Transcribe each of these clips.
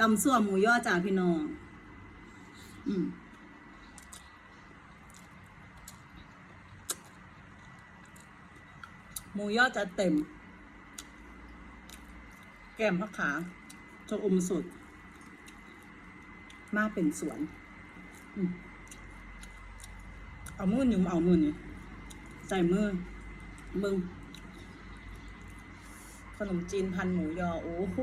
ตำส่วหมูย่อจ่าพี่น้อง อืมหมูย่อจะเต็ม แก้มพักขาจะอมสุด มาเป็นสวนอเอามือหนึ่งเอามือนี่ใส่มือมึงขนมจีนพันหมูยอ โอ้โห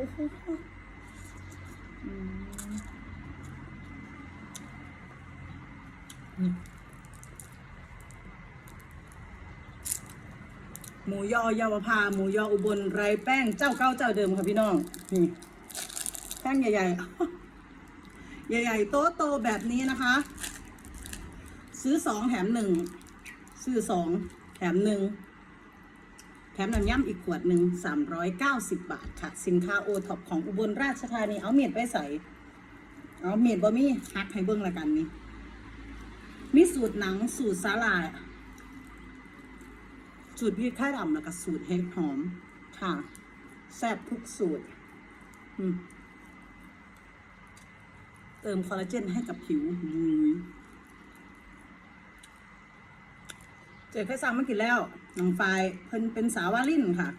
หมูยอเยาวภาหมูยออุบลไรแป้งเจ้าเก้าเจ้าเดิมค่ะพี่น้องนี่แป้งใหญ่ๆ ใหญ่ๆ โตโตแบบนี้นะคะ ซื้อสองแถมหนึ่งซื้อสองแถมหนึ่ง แถมน้ำย่ำอีกขวดหนึ่ง390 บาทค่ะ สินค้าโอท็อปของอุบลราชธานี เอาเมียดไปใส่ เอาเมียดบ่มีฮักให้เบิ้งละกันนี่มีสูตรหนังสูตรสาลายสูตรพริกไทยดำแล้วก็สูตรเห็ดหอม ค่ะ แซ่บทุกสูตร เติมคอลลาเจนให้กับผิวยุย เจ๊เคยสั่งมากินแล้วน้องไฟายเพิ่นเป็นสาววาลินค่ะ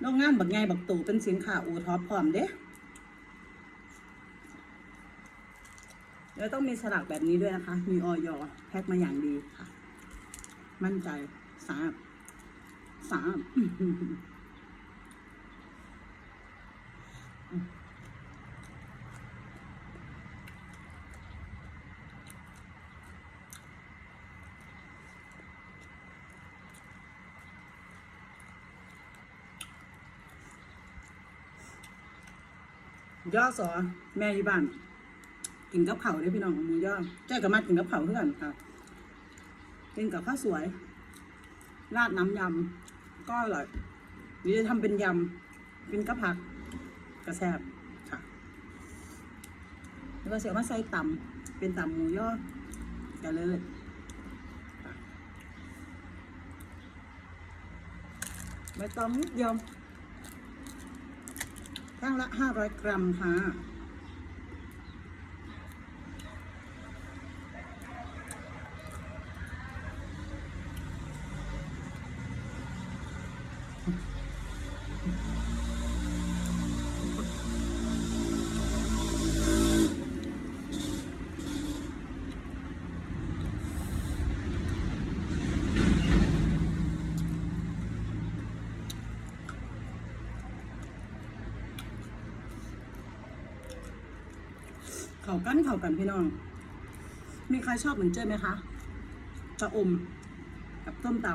โรงงานบักไงบักตู่เป็นสินค้าโอท็อปพร้อมเด้แล้วต้องมีฉลากแบบนี้ด้วยนะคะ มีออยแพ็คมาอย่างดีค่ะ มั่นใจสามสาม ย่อสอแม่อยู่บ้าน กินกับเผาด้อพี่น้องหมูย่อเจ้กับมากินกับเผาเพื่อนค่ะกินกับข้าวสวย ราดน้ำยำก็อร่อยหรือจะทำเป็นยำกินกับผักกระแซบค่ะแล้วก็เสียมาใส่ตำเป็นตำหมูย่อกันเลยค่ตองนิดเดียว ข้างละ 500 กรัมค่ะ เข้ากันเข่ากันพี่น้อง มีใครชอบเหมือนเจ้ไหมคะจะอมกับต้มตำ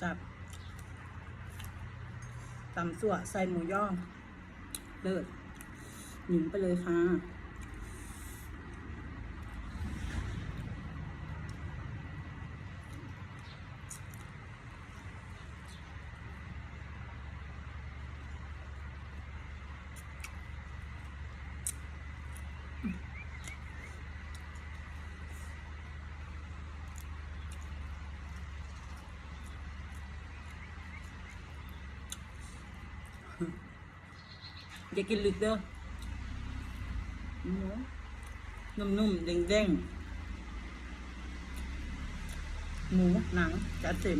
สับตำสั่วใส่หมูย่องเลิศหนิงไปเลยค่ะ อย่ากินลึกเด้อนุ่มๆเด้งๆหมูหนังจะเต็ม